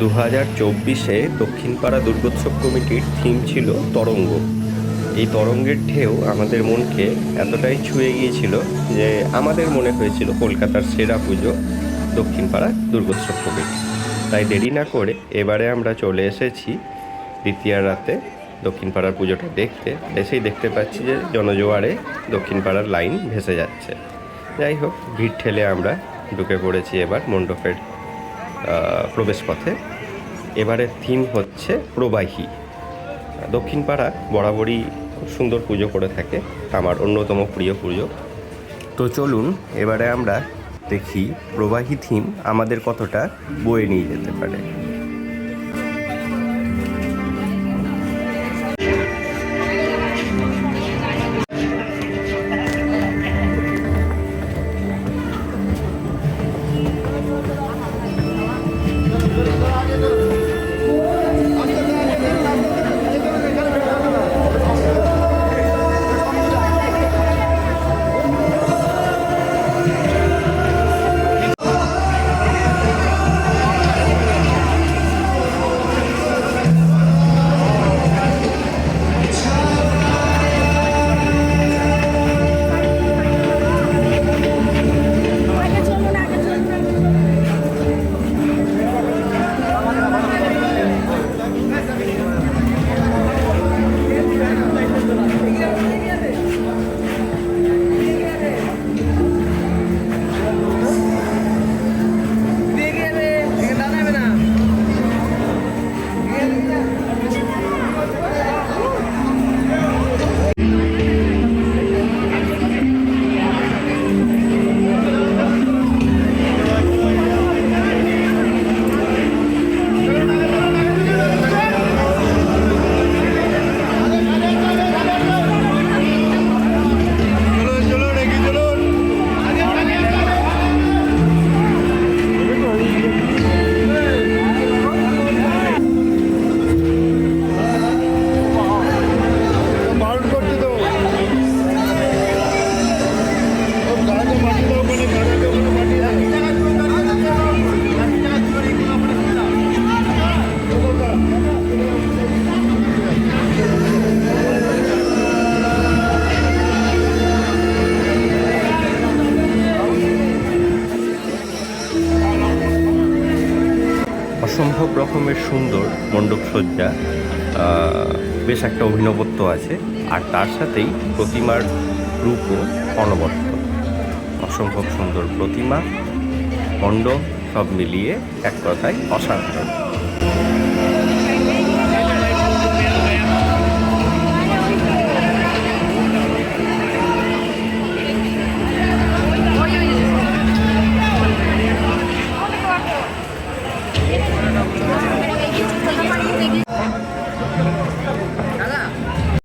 দু হাজার চব্বিশে দক্ষিণপাড়া দুর্গোৎসব কমিটির থিম ছিল তরঙ্গ। এই তরঙ্গের ঢেউ আমাদের মনকে এতটাই ছুঁয়ে গিয়েছিল যে আমাদের মনে হয়েছিল কলকাতার সেরা পুজো দক্ষিণপাড়া দুর্গোৎসব কমিটি। তাই দেরি না করে এবারে আমরা চলে এসেছি দ্বিতীয় রাতে দক্ষিণপাড়ার পুজোটা দেখতে। এসেই দেখতে পাচ্ছি যে জনজোয়ারে দক্ষিণপাড়ার লাইন ভেসে যাচ্ছে। যাই হোক, ভিড় ঠেলে আমরা ঢুকে পড়েছি এবার মণ্ডপের প্রবেশপথে। এবারের থিম হচ্ছে প্রবাহী। দক্ষিণ পাড়া বরাবরই খুব সুন্দর পুজো করে থাকে, আমার অন্যতম প্রিয় পুজো। তো চলুন, এবারে আমরা দেখি প্রবাহী থিম আমাদের কতটা বয়ে নিয়ে যেতে পারে। অসম্ভব রকমের সুন্দর মণ্ডপ সজ্জা বেশ একটা অভিনবত্ব আছে, আর তার সাথেই প্রতিমার রূপও অনবদ্য। অসম্ভব সুন্দর প্রতিমা, মণ্ডপ সব মিলিয়ে এক কথায় অসাধারণ।